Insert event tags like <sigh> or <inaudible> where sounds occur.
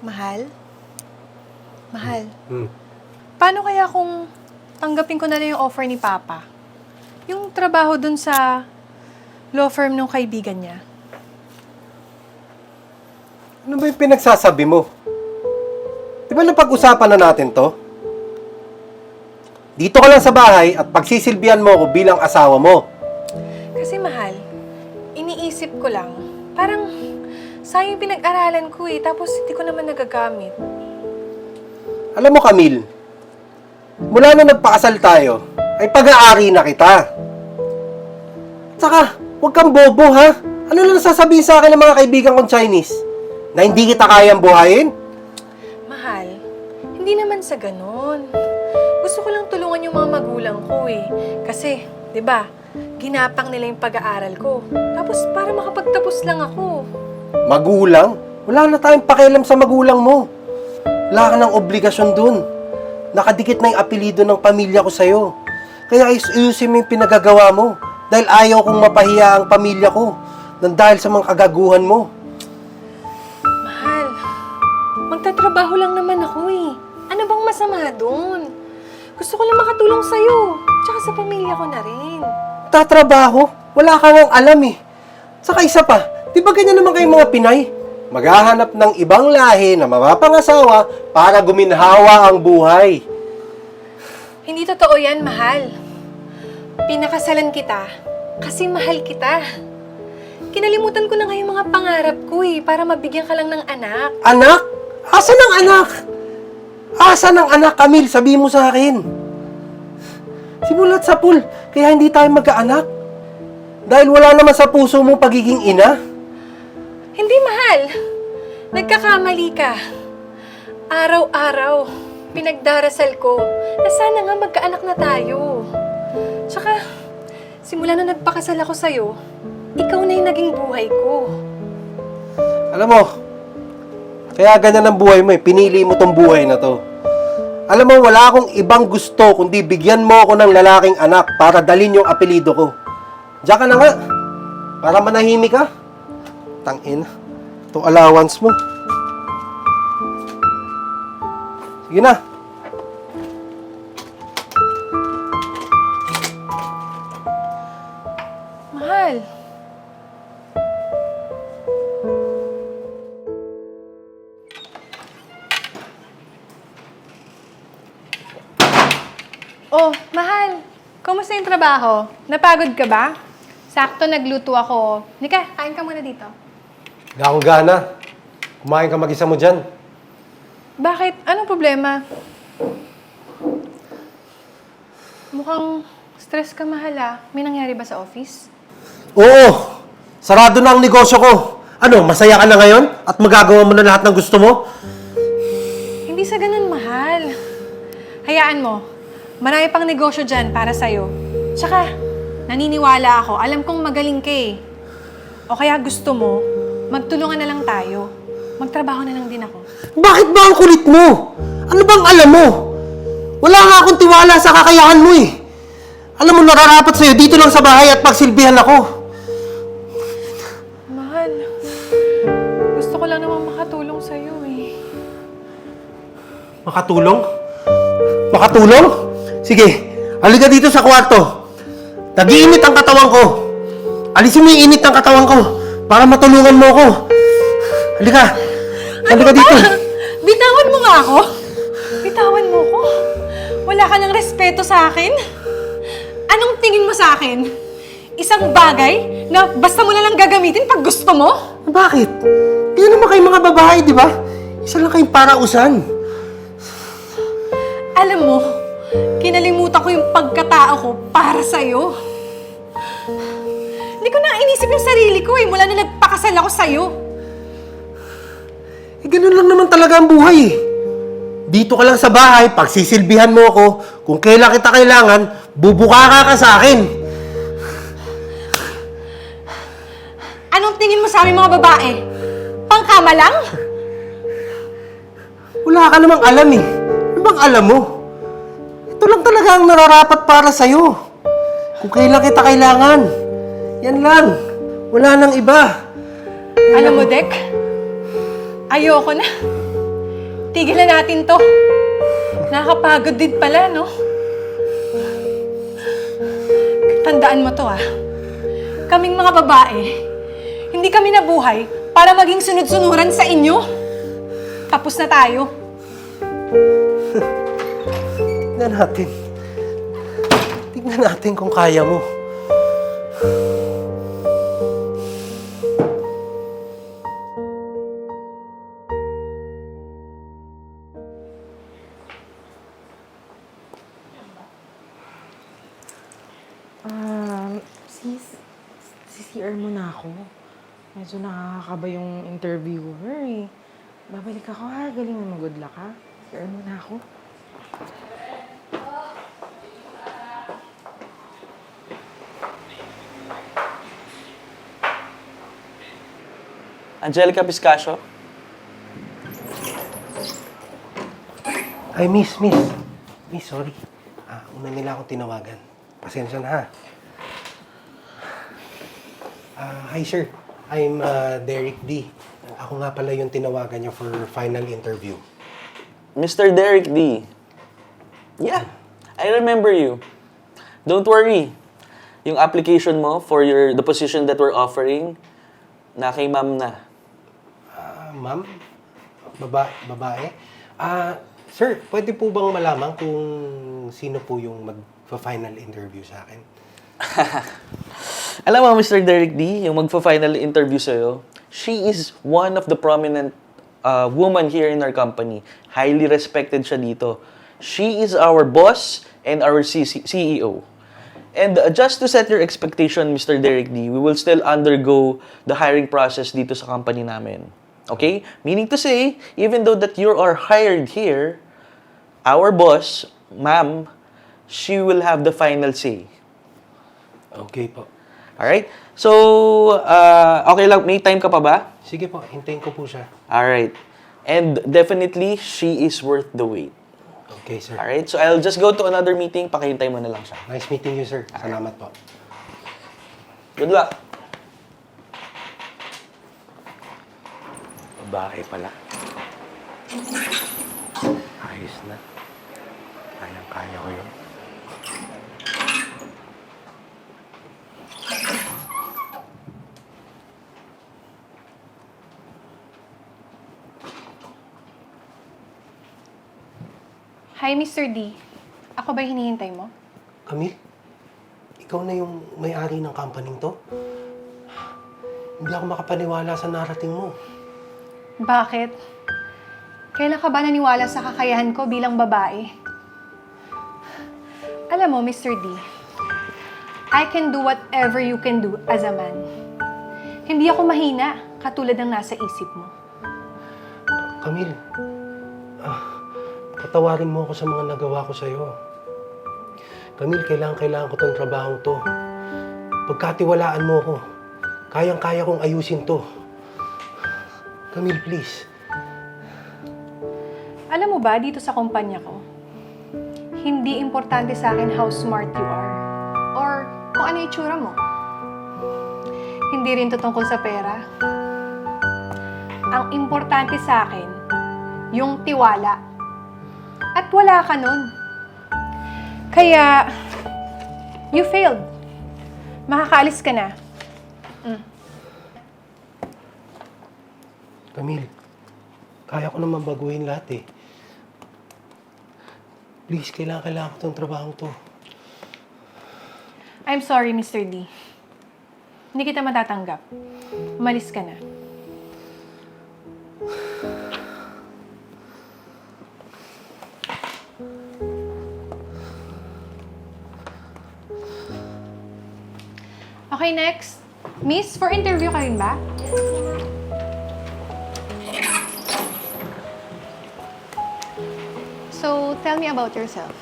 Mahal? Mahal, Hmm. paano kaya kung tanggapin ko na lang yung offer ni Papa? Yung trabaho dun sa law firm ng kaibigan niya. Ano ba yung pinagsasabi mo? Di ba napag-usapan na natin to? Dito ka lang sa bahay at pagsisilbihan mo ako bilang asawa mo. Kasi mahal, iniisip ko lang, parang sayang yung pinag-aralan ko eh, tapos hindi ko naman nagagamit. Alam mo, Camille, mula na nagpakasal tayo, ay pag-aari na kita. Tsaka, huwag kang bobo, ha? Ano lang sasabihin sa akin ng mga kaibigan kong Chinese? Na hindi kita kayang buhayin? Mahal, hindi naman sa ganon. Gusto ko lang tulungan yung mga magulang ko eh. Kasi, di ba, ginapang nila yung pag-aaral ko. Tapos para makapagtapos lang ako. Magulang? Wala na tayong pakialam sa magulang mo. Wala ka ng obligasyon dun. Nakadikit na yung apelido ng pamilya ko sa'yo. Kaya ayusin mo yung pinagagawa mo. Dahil ayaw kong mapahiya ang pamilya ko. Nang dahil sa mga kagaguhan mo. Mahal, magtatrabaho lang naman ako eh. Ano bang masama doon? Gusto ko lang makatulong sa'yo. Tsaka sa pamilya ko na rin. Tatrabaho? Wala ka nang alam eh. Saka isa pa, di ba ganyan naman kayong mga Pinay? Maghahanap ng ibang lahi na mapapangasawa para guminhawa ang buhay. Hindi totoo yan, mahal. Pinakasalan kita kasi mahal kita. Kinalimutan ko na nga yung mga pangarap ko eh, para mabigyan ka lang ng anak. Anak? Asa ng anak? Asa ng anak, Camille? Sabi mo sa akin. Simulat sa pool, kaya hindi tayo magkaanak. Dahil wala naman sa puso mo pagiging ina. Hindi, mahal. Nagkakamali ka. Araw-araw, pinagdarasal ko na sana nga magkaanak na tayo. Tsaka, simula na nagpakasal ako sa'yo, ikaw na yung naging buhay ko. Alam mo, kaya ganyan ang buhay mo eh. Pinili mo tong buhay na to. Alam mo, wala akong ibang gusto kundi bigyan mo ako ng lalaking anak para dalin yung apelido ko. Diyan ka na nga. Para manahimik ka. Tangin. Itong allowance mo. Sige na. Mahal. Oh, mahal. Kumusta yung trabaho? Napagod ka ba? Sakto nagluto ako. Nika, kain ka muna dito. Wala akong gana. Kumain ka mag-isa mo dyan. Bakit? Anong problema? Mukhang stress ka, mahal ah. May nangyari ba sa office? Oo! Sarado na ang negosyo ko. Ano, masaya ka na ngayon? At magagawa mo na lahat ng gusto mo? Hindi sa ganun, mahal. Hayaan mo. Marami pang negosyo dyan para sa'yo. Tsaka, naniniwala ako. Alam kong magaling ka eh. O kaya gusto mo, magtulungan na lang tayo. Magtrabaho na lang din ako. Bakit ba ang kulit mo? Ano bang alam mo? Wala nga akong tiwala sa kakayahan mo eh. Alam mo, nararapat sa'yo dito lang sa bahay at pagsilbihan ako. Mahal, gusto ko lang naman makatulong sa'yo eh. Makatulong? Makatulong? Sige, halika dito sa kwarto. Nag-iinit ang katawan ko. Alisin mo yung init ng katawan ko para matulungan mo ako. Halika. Halika dito. Bitawan mo nga ako! Bitawan mo ko? Wala ka ng respeto sa akin? Anong tingin mo sa akin? Isang bagay na basta mo na lang gagamitin pag gusto mo? Bakit? Di naman kayo mga babae, di ba? Isa lang kayong parausan. Alam mo, kinalimutan ko yung pagkatao ko para sa'yo. Hindi ko na inisip yung sarili ko eh, mula na nagpakasal ako sa'yo. Eh, ganun lang naman talaga ang buhay eh. Dito ka lang sa bahay, pagsisilbihan mo ako, kung kailan kita kailangan, bubuka ka ka sa akin. Anong tingin mo sa aming mga babae? Pangkama lang? Wala ka namang alam eh. Ano bang alam mo? Ito lang talaga ang nararapat para sa'yo. Kung kailan kita kailangan. Yan lang. Wala nang iba. Alam mo, Dek, ayoko na. Tigilan natin to. Nakakapagod din pala, no? Tandaan mo to, ah. Kaming mga babae, hindi kami nabuhay para maging sunod-sunuran sa inyo. Tapos na tayo. Tignan natin. Tignan natin kung kaya mo. Sis, CCR mo na ako. Medyo nakakaba yung interviewer eh. Babalik ako ha, galing na mag-good luck ha. CCR mo na ako. Angelica Piscasio? Ay, miss, miss. Miss, sorry. Ah, una nila akong tinawagan. Pasensya na ha. Ah, hi sir. I'm uh, Derek D. Ako nga pala yung tinawagan niyo for final interview. Mr. Derek D. Yeah, I remember you. Don't worry. Yung application mo for your the position that we're offering, na kay ma'am na. Ah, ma'am? Baba, babae? Ah, sir, pwede po bang malaman kung sino po yung mag-final interview sa akin? <laughs> Alam mo, Mr. Derek D, yung magfa-final interview sa'yo, she is one of the prominent uh, woman here in our company. Highly respected siya dito. She is our boss and our C- CEO. And uh, just to set your expectation, Mr. Derek D, we will still undergo the hiring process dito sa company namin. Okay? Meaning to say, even though that you are hired here, our boss, ma'am, she will have the final say. Okay po. Alright? So, uh, okay lang, may time ka pa ba? Sige po, hintayin ko po siya. Alright. And definitely, she is worth the wait. Okay, sir. Alright? So, I'll just go to another meeting, pakihintay mo na lang siya. Nice meeting you, sir. Salamat po. Good luck! Babae pala. Ayos na. Kayang-kaya ko yun. Hi, Mr. D. Ako ba hinihintay mo? Camille, ikaw na yung may-ari ng company to? Hindi ako makapaniwala sa narating mo. Bakit? Kailan ka ba naniwala sa kakayahan ko bilang babae? Alam mo, Mr. D, I can do whatever you can do as a man. Hindi ako mahina, katulad ng nasa isip mo. Camille, patawarin mo ako sa mga nagawa ko sa'yo. Camille, kailangan-kailangan ko tong trabahong to. Pagkatiwalaan mo ko, kayang-kaya kong ayusin to. Camille, please. Alam mo ba, dito sa kumpanya ko, hindi importante sa akin how smart you are or kung ano itsura mo. Hindi rin to tungkol sa pera. Ang importante sa akin, yung tiwala. At wala ka nun. Kaya, you failed. Makakaalis ka na. Camille, kaya ko naman baguhin lahat eh. Please, kailangan-kailangan ko tong trabahong to. I'm sorry, Mr. D. Hindi kita matatanggap. Umalis ka na. Okay, next. Miss, for interview ka rin ba? So, tell me about yourself.